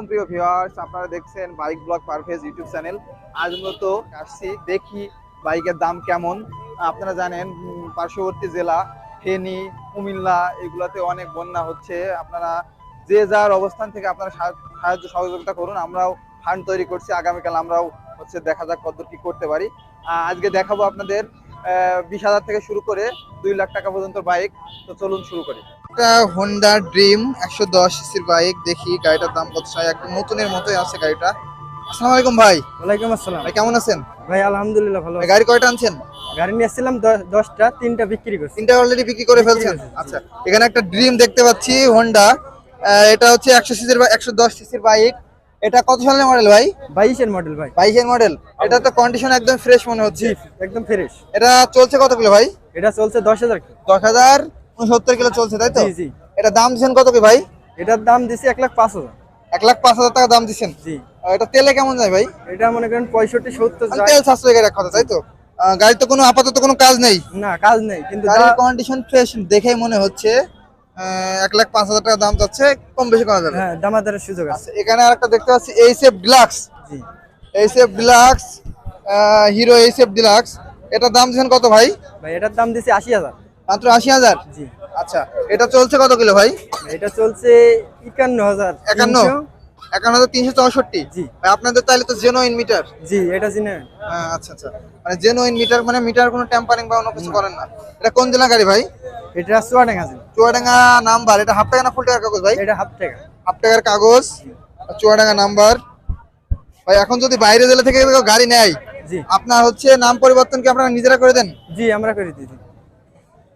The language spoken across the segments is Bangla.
আলাইকুম প্রিয় ভিউয়ার্স আপনারা দেখছেন bike blog Parvez YouTube channel. আজ মূলত আসছি দেখি বাইকের দাম কেমন। আপনারা জানেন পার্শ্ববর্তী জেলা, ফেনী, কুমিল্লা, এগুলাতে অনেক বন্যা হচ্ছে। আপনারা যে যার অবস্থান থেকে আপনারা সাহা- সাহায্য সহযোগিতা করুন, আমরাও ফান্ড তৈরি করছি। আগামীকাল আমরাও হচ্ছে দেখা যাক কত কি করতে পারি। আজকে দেখাবো আপনাদের বিশ হাজার থেকে শুরু করে দুই লাখ টাকা পর্যন্ত বাইক তো চলুন শুরু করি। একটা হোন্ডা ড্রিম একশো দশ সিসির বাইক দেখি গাড়িটার দাম কত চাই। একদম নতুনের মতোই আছে গাড়িটা। আসসালামু আলাইকুম ভাই। ওয়ালাইকুম আসসালাম। ভাই কেমন আছেন? ভাই আলহামদুলিল্লাহ ভালো গাড়ি কয়টা আনছেন? গাড়ি নিয়ে এসেছিলাম দ- দশটা তিনটা বিক্রি করছি। তিনটা অলরেডি বিক্রি করে ফেলছেন? আচ্ছা এখানে একটা ড্রিম দেখতে পাচ্ছি হোন্ডা এটা হচ্ছে একশো সিসির একশো দশ সিসির বাইক এটা কত সালের মডেল ভাই? বাইশের মডেল ভাই। বাইশের মডেল এটা তো কন্ডিশন একদম ফ্রেশ মনে হচ্ছে। একদম ফ্রেশ এটা চলছে কত কিলো ভাই? এটা চলছে দশ হাজার দশ হাজার উনসত্তর কিলো চলছে তাই তো? জি এটা দাম দিচ্ছেন কত কি ভাই? এটার দাম দিছি এক লাখ পাঁচ হাজার। এক লাখ পাঁচ হাজার টাকা দাম দিচ্ছেন? জি। এটা তেলে কেমন যায় ভাই? এটা মনে করেন পঁয়ষট্টি সত্তর মানে যায়। তেল সাশ্রয় গাড়ি এক কথা তাই তো? আহ, গাড়ির তো কোনো আপাতত কোনো কাজ নেই? না কাজ নেই কিন্তু গাড়ির কন্ডিশন ফ্রেশ দেখেই মনে হচ্ছে এক লাখ পাঁচ হাজার টাকা দাম যাচ্ছে কম বেশি করা যাবে। হ্যাঁ দামাদারের সুযোগ আছে। আচ্ছা এখানে আরেকটা দেখতে পাচ্ছি এইচএফ ডিলাক্স জি। HF deluxe Hero HF deluxe এটার দাম দিচ্ছেন কত ভাই? ভাই এটার দাম দিছি আশি হাজার। মাত্র আশি হাজার? জি। আচ্ছা এটা চলছে কত কিলো ভাই? এটা চলছে একান্ন হাজার একান্ন? একান্ন হাজার তিনশো চৌষট্টি? জি। ভাই, আপনাদের তাহলে তো জেনুইন মিটার জি এটা চিনে আচ্ছা আচ্ছা। মানে জেনুইন মিটার মানে মিটার কোনো টেম্পারিং বা অন্য কিছু করেন না। এটা কোন জেলা গাড়ি ভাই? এটা চুয়াডাং আছে চুয়াডাঙ্গা নাম্বার এটা হাফ টাকা না ফুল টাকার কাগজ ভাই? এটা হাফ টাকা। হাফ টাকার কাগজ চুয়াডাঙ্গা নাম্বার। ভাই এখন যদি বাইরে জেলা থেকে গাড়ি নেয় জি। আপনার হচ্ছে নাম পরিবর্তন কি আপনারা নিজেরা করে দেন? জি আমরা করে দিয়েছি।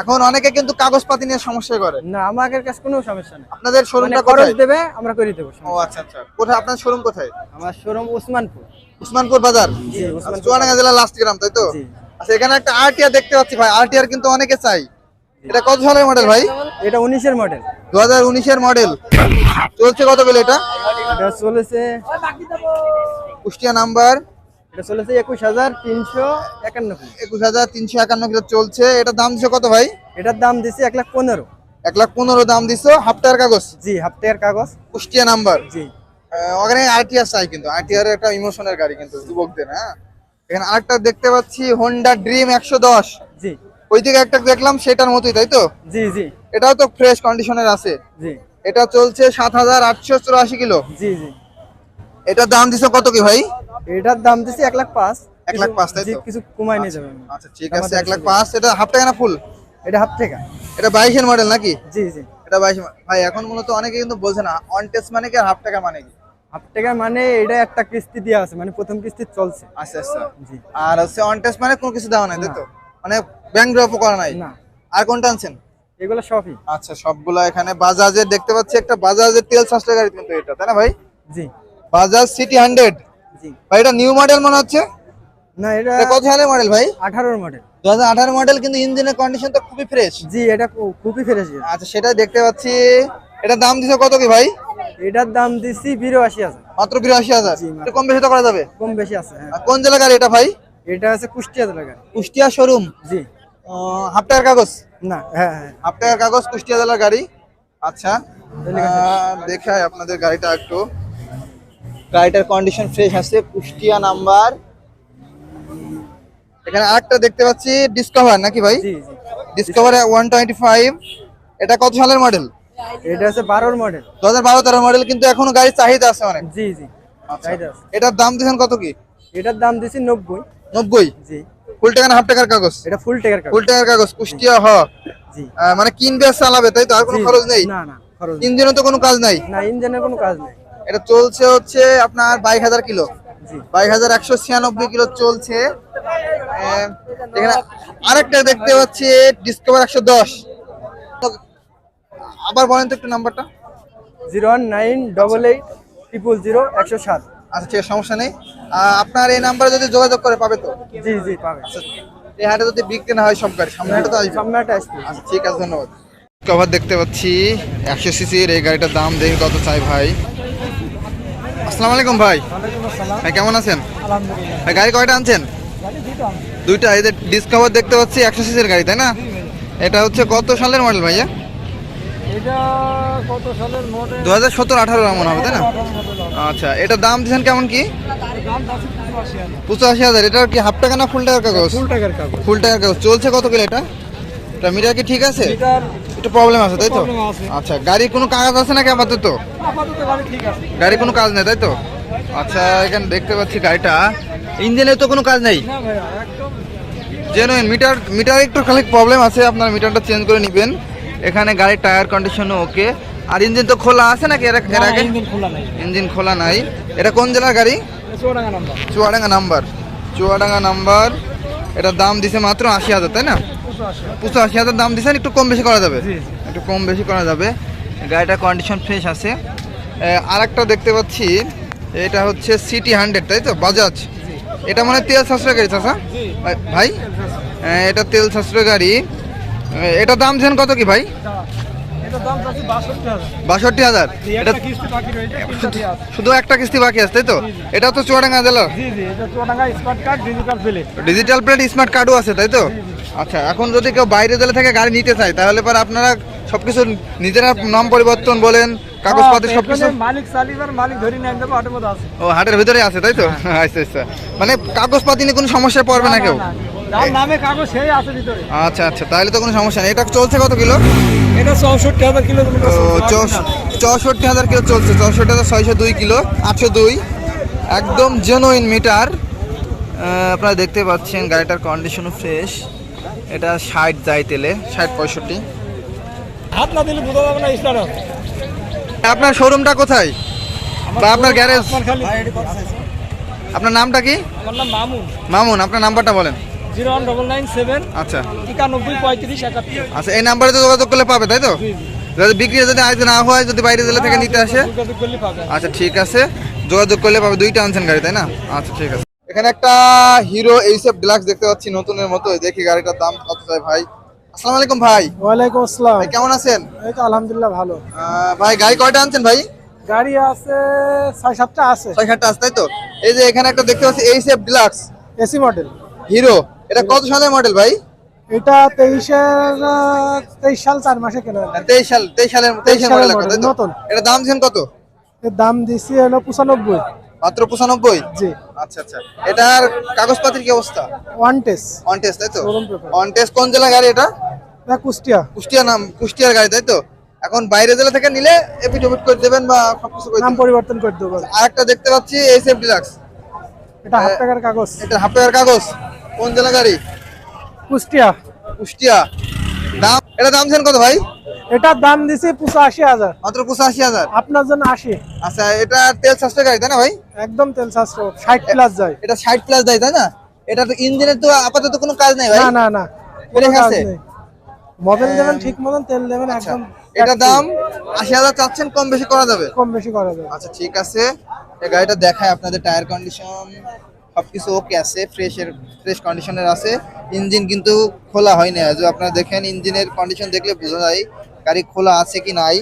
এখন অনেকে কিন্তু কাগজপাতি নিয়ে সমস্যা করে। না আমাদের কাছে কোনো সমস্যা নেই। আপনাদের মানে শোরুমটা খরচ কোথায়? দেবে আমরা করে দেবো ও আচ্ছা আচ্ছা। কোথায় আপনার শোরুম কোথায়? আমার শোরুম উসমানপুর। উসমানপুর বাজার? জি, চুয়াডাঙ্গা জেলা লাস্ট গ্রাম তাই তো? জি। আচ্ছা এখানে একটা আরটিআর দেখতে পাচ্ছি ভাই। আরটিআর কিন্তু অনেকে চাই। এটা কত সালের মডেল ভাই? এটা উনিশের মডেল দু হাজার উনিশের মডেল চলছে কত বেলে এটা? এটা চলেছে কুষ্টিয়া নাম্বার এটা চলেছে একুশ হাজার তিনশো একানব্বই একুশ হাজার তিনশো একান্ন কিলো চলছে। এটার দাম দিচ্ছে কত ভাই? এটার দাম দিছি এক লাখ পনেরো। এক লাখ পনেরো দাম হাফ টাকার কাগজ? জি হাফ কাগজ। কুষ্টিয়া নাম্বার? জি। ওখানে আরটিআর চাই কিন্তু। আরটিআর একটা ইমোশনের গাড়ি কিন্তু যুবকদের হ্যাঁ? এখানে আরেকটা দেখতে পাচ্ছি হোন্ডা ড্রিম একশো দশ। জি। ওই দিকে একটা দেখলাম সেটার মতোই তাই তো? জি জি। এটাও তো ফ্রেশ কন্ডিশনের আছে। জি। এটা চলছে সাত হাজার আটশো চুরাশি কিলো। জি জি। এটার দাম দিছো কত কি ভাই? এটার দাম দিছি এক লাখ পাঁচ। এক লাখ পাঁচ, তাই তো? কিছু কমাই নিয়ে যাবে আচ্ছা ঠিক আছে এক লাখ পাঁচ এটা হাফ টাকা না ফুল? এটা হাফ টাকা। এটা বাইশের মডেল নাকি? জি জি। এটা বাইশ ভাই এখন মূলত অনেকে কিন্তু বলছে না অন টেস্ট মানে কি আর হাফ টাকা মানে কি? হাফ টাকা মানে এটা একটা কিস্তি দেওয়া আছে মানে প্রথম কিস্তি চলছে। আচ্ছা আচ্ছা। জি। আর হচ্ছে অন টেস্ট মানে কোনো কিছু দেওয়া নাই তাই তো? মানে ব্যাংক ড্রপও করা নাই? না। আর কোনটা আনছেন? এগুলো সবই। আচ্ছা সবগুলা এখানে বাজাজের দেখতে পাচ্ছি একটা বাজাজের তেল সাশ্রয় গাড়ি কিন্তু এটা তাই না ভাই? জি। বাজাজ সিটি হান্ড্রেড ভাই এটা নিউ মডেল মনে হচ্ছে? না এটা এটা কত সালের মডেল ভাই? আঠারোর মডেল দু হাজার আঠারো মডেল কিন্তু ইঞ্জিনের কন্ডিশন তো খুবই ফ্রেশ জি এটা খুবই ফ্রেশ আচ্ছা সেটা দেখতে পাচ্ছি। এটার দাম দিছে কত কি ভাই? এটার দাম দিছি বিরাশি হাজার। মাত্র বিরাশি হাজার। জি, একটু কম বেশি তো করা যাবে? কম বেশি আছে হ্যাঁ। কোন জেলা গাড়ি এটা ভাই? এটা আছে কুষ্টিয়া এলাকা কুষ্টিয়া শোরুম জি। হাফ টাকার কাগজ? না হ্যাঁ হ্যাঁ। হাফ টাকার কাগজ কুষ্টিয়া জেলার গাড়ি। আচ্ছা। দেখাই আপনাদের গাড়িটা একটু। গাড়িটার কন্ডিশন ফ্রেশ আছে। কুষ্টিয়া নাম্বার। এখানে আরেকটা দেখতে পাচ্ছি। ডিসকভার নাকি ভাই? ডিসকভার ওয়ান টোয়েন্টি ফাইভ এটা কত সালের মডেল এটা আছে বারোর মডেল দু হাজার বারো তেরো মডেল কিন্তু এখনও গাড়ির চাহিদা আছে অনেক। জি জি। আচ্ছা। এটার দাম দিচ্ছেন কত কি? এটার দাম দিছি নব্বই। নব্বই? জি। ফুল টাকা না হাফ টাকার কাগজ? এটা ফুল টাকার কাগজ। ফুল টাকার কাগজ কুষ্টিয়া হ। জি। মানে কিনবে চালাবে তাই তো? আর কোনো খরচ নেই। না না খরচ নেই। ইঞ্জিনও তো কোনো কাজ নাই। না ইঞ্জিনের কোনো কাজ নেই। এটা চলছে হচ্ছে আপনার বাইশ হাজার কিলো। জি। বাইশ হাজার একশো ছিয়ানব্বই কিলো চলছে। এখানে আরেকটা দেখতে পাচ্ছি ডিসকভার একশো দশ। আবার বলেন তো একটু নাম্বারটা। Zero one nine double eight triple zero একশো সাত। আচ্ছা ঠিক আছে সমস্যা নেই। আপনার এই নাম্বারে যদি যোগাযোগ করে পাবে তো? জি জি পাবে। এই হাটে যদি বিক্রি না হয় সব গাড়ি সামনে হাটে তো আসবে। সামনে একটা আসবে। আচ্ছা ঠিক আছে ধন্যবাদ। কভার দেখতে পাচ্ছি একশো সিসির এই গাড়িটার দাম দেখি কত চাই ভাই? আসসালামু আলাইকুম ভাই। ভাই কেমন আছেন? ভাই গাড়ি কয়টা আনছেন? দুইটা এই যে ডিসকভার দেখতে পাচ্ছি একশো সিসির গাড়ি তাই না? এটা হচ্ছে কত সালের মডেল ভাইয়া? এটা দু হাজার সতেরো আঠারো মনে হবে তাই না? আচ্ছা এটা দাম দিচ্ছেন কেমন কি? পঁচাশি হাজার। এটার কি হাফ টাকা না ফুল টাকার কাগজ? ফুল টাকার কাগজ। ফুল টাকার কাগজ। চলছে কত কিলো এটা? এটা মিটার কি ঠিক আছে? একটু প্রবলেম আছে তাই তো? আচ্ছা গাড়ির কোনো কাগজ আছে নাকি আপাতত? গাড়ি ঠিক আছে। গাড়ি কোনো কাজ নেই তাই তো? আচ্ছা এখানে দেখতে পাচ্ছি গাড়িটা। ইঞ্জিনে তো কোনো কাজ নেই? না ভাইয়া একদম। জেনুইন মিটার মিটার একটু খালি প্রবলেম আছে আপনার মিটারটা চেঞ্জ করে নেবেন। এখানে গাড়ির টায়ার কন্ডিশনও ওকে আর ইঞ্জিন তো খোলা আছে নাকি এর আগে ইঞ্জিন খোলা নাই। ইঞ্জিন খোলা নাই। এটা কোন জেলার গাড়ি? চুয়াডাঙ্গা নাম্বার। চুয়াডাঙ্গা নাম্বার। এটার দাম দিছে মাত্র আশি হাজার তাই না? পঁচাশি। আশি হাজার দাম দিছেন একটু কম বেশি করা যাবে? একটু কম বেশি করা যাবে। গাড়িটা কন্ডিশন ফ্রেশ আছে। আর একটা দেখতে পাচ্ছি এটা হচ্ছে সিটি হান্ড্রেড তাই তো? বাজাজ এটা মানে তেল সাশ্রয় গাড়ি চাষা ভাই এটা তেল সাশ্রয় গাড়ি। এটা দাম দিয়েছেন কত কি ভাই? বাষট্টি হাজার। শুধু একটা কিস্তি বাকি আছে তাই তো? এটা তো চুয়াডাঙ্গা জেলার? জি জি এটা Chuadanga smart card digital plate. Smart কার্ডও আছে তাই তো? আচ্ছা এখন যদি কেউ বাইরে জেলা থেকে গাড়ি নিতে চায় তাহলে পর আপনারা সবকিছু নিজেরা নাম পরিবর্তন বলেন কাগজপত্র সবকিছু মালিক চালিবার মালিক ধরে নিয়ে যাব অটোর মধ্যে আছে। ও হাটের ভিতরে আছে তাই তো? আচ্ছা আচ্ছা। মানে কাগজপাতি নিয়ে কোনো পড়বে না কেউ? নামে কাগজ সেই আছে ভিতরে। আচ্ছা আচ্ছা তাহলে তো কোনো সমস্যা নেই। এটা চলছে কত কিলো? এটা চৌষট্টি হাজার চৌষ- চৌষট্টি হাজার কিলো চলছে চৌষট্টি হাজার ছয়শো দুই কিলো আটশো দুই। একদম জেনুইন মিটার আপনারা দেখতে পাচ্ছেন গাড়িটার কন্ডিশনও ফ্রেশ এটা ষাট যায় তেলে ষাট পঁয়ষট্টি। হাত না দিলে বোঝা যাবে না স্টার্ট আপনার শোরুমটা কোথায়? বা আপনার গ্যারেজ আপনার নামটা কি? মামুন। মামুন আপনার নাম্বারটা বলেন। Zero one double nine seven. আচ্ছা। একানব্বই পঁয়ত্রিশ একাত্তর। আচ্ছা এই নাম্বারে তো যোগাযোগ করলে পাবে তাই তো? যদি বিক্রি যদি আজ না হয় যদি বাইরে জেলা থেকে নিতে আসে? যোগাযোগ করলে পাবে। আচ্ছা ঠিক আছে। যোগাযোগ করলে পাবে দুইটা আনছেন গাড়ি তাই না? আচ্ছা ঠিক আছে। এখানে একটা হিরো এইসব ডিলাক্স দেখতে পাচ্ছি নতুনের মতো। দেখি গাড়িটার দাম কত চাই ভাই? আসসালামু আলাইকুম ভাই। ওয়ালাইকুম আসসালাম। ভাই কেমন আছেন? এই তো আলহামদুলিল্লাহ ভালো। ভাই গাড়ি কয়টা আনছেন ভাই? গাড়ি আছে ছয় সাতটা আছে। ছয় সাতটা আছে তাই তো? এই যে এখানে একটা দেখতে পাচ্ছি এইসব ডিলাক্স। AC model. হিরো। এটা কত সালের মডেল ভাই? এটা তেইশের তেইশ সাল চার মাসে কেনা তেইশ সাল তেইশ সালের তেইশ সালের মডেল নতুন। এটা দাম দিচ্ছেন কত? এর দাম দিছি হলো পঁচানব্বই। মাত্র পঁচানব্বই? জি। আচ্ছা আচ্ছা। এটার কাগজপাতির কি অবস্থা? ওয়ান টেস্ট অন টেস্ট তাই তো। অন টেস্ট কোন জেলা গাড়ি এটা? এটা কুষ্টিয়া। কুষ্টিয়া নাম কুষ্টিয়ার গাড়ি তাই তো? এখন বাইরে জেলা থেকে নিলে এপিটোপিট করে দেবেন বা সবকিছু করে নাম পরিবর্তন করে দেবো। আরেকটা দেখতে পাচ্ছি এইসএফ ডিলাক্স এটা হাফ টাকার কাগজ। এটা হাফ টাকার কাগজ? কোন জেলা গাড়ি? কুষ্টিয়া। কুষ্টিয়া। দাম এটা দাম ছেন কত ভাই? এটার দাম দিছি পঁচাশি হাজার। মাত্র পঁচাশি হাজার? আপনার জন্য আশি। আচ্ছা এটা তেল সাশ্রয় গাড়ি তাই না ভাই? একদম তেল শাস্ত্র ষাট প্লাস যায়। এটা ষাট প্লাস দেয় তাই না? এটা তো ইঞ্জিনের তো আপাতত কোনো কাজ নেই ভাই? না না না আছে? নেই। মোবিল দেবেন ঠিক মতন তেল দেবেন আচ্ছা। একদম এটা দাম আশি হাজার চাচ্ছেন কম বেশি করা যাবে? কম বেশি করা যাবে। আচ্ছা ঠিক আছে। এই গাড়িটা দেখায় আপনাদের টায়ার কন্ডিশন সবকিছু ওকে আছে ফ্রেশের ফ্রেশ কন্ডিশনের আছে। ইঞ্জিন কিন্তু খোলা হয়নি আজ আপনারা দেখেন ইঞ্জিনের কন্ডিশন দেখলে বোঝা যায় গাড়ি খোলা আছে কি নাই।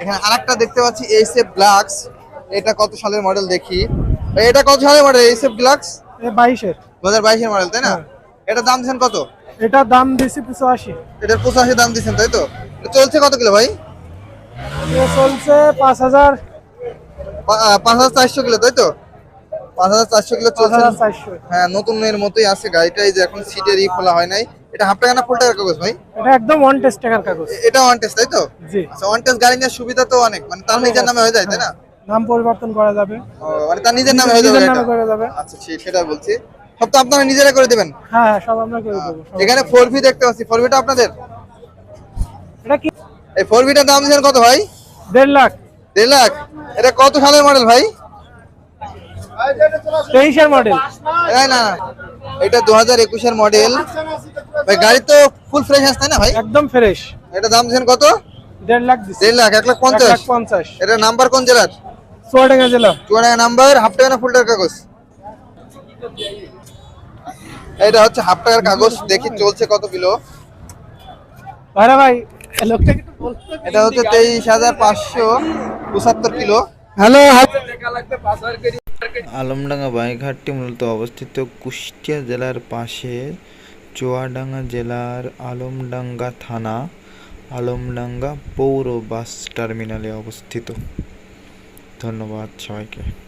এখানে আরেকটা দেখতে পাচ্ছি এইসএফ গ্লাক্স এটা কত সালের মডেল দেখি? এটা কত সালের মডেল এইসএফ গ্লাক্স এ বাইশের দু হাজার বাইশের। মডেল তাই না? হ্যাঁ। এটা দাম দিচ্ছেন কত? এটার দাম দিছি পঁচাশি। এটার পঁচাশি দাম দিচ্ছেন তাই তো? চলছে কত কিলো ভাই? চলছে পাঁচ হাজার। পাঁচ হাজার চারশো কিলো তাই তো? পাঁচ হাজার চারশো কিলো চলছে। হ্যাঁ নতুনের মতোই আছে গাড়িটা এই যে এখন সিটের ই খোলা হয় নাই। এটা হাফ টাকা না ফুল টাকার কাগজ ভাই? এটা একদম ওয়ান টেস্ট টাকার কাগজ। এটা ওয়ান টেস্ট তাই তো? জি। আচ্ছা ওয়ান টেস্ট গাড়ি সুবিধা তো অনেক। মানে তার নিজের নামে হয়ে যায় তাই না? নাম পরিবর্তন করা যাবে। মানে তার নিজের নামে হয়ে যাবে নামে করা যাবে। আচ্ছা সেটা বলছি। সব তো আপনারা নিজেরা করে দেবেন? হ্যাঁ হ্যাঁ সব আমরা করে দেবো এখানে দেখতে পাচ্ছি। আপনাদের? এটা কি? এই ফোর ভিটার দাম কত ভাই? দেড় লাখ। দেড় লাখ? এটা কত সালের মডেল ভাই? তেইশের মডেল না না, এটা দু হাজার একুশের মডেল ভাই গাড়ি তো ফুল ফ্রেশ আছে তাই না ভাই? একদম ফ্রেশ এটা দাম দিচ্ছেন কত? দেড় লাখ দেড় লাখ এক লাখ পঞ্চাশ। পঞ্চাশ। এটা নাম্বার কোন জেলার? চুয়াডাঙ্গা জেলা। চুয়াডাঙ্গা নাম্বার হাফ টাকা না ফুল টাকার কাগজ? এটা হচ্ছে হাফ টাকার কাগজ দেখি চলছে কত কিলো ভাইরা ভাই লোকটাকে এটা হচ্ছে তেইশ হাজার পাঁচশো পঁচাত্তর কিলো। হ্যালো আলমডাঙ্গা বাইঘাটটি মূলত অবস্থিত কুষ্টিয়া জেলার পাশে চুয়াডাঙ্গা জেলার আলমডাঙ্গা থানা, আলমডাঙ্গা পৌর বাস টার্মিনালে অবস্থিত। ধন্যবাদ সবাইকে।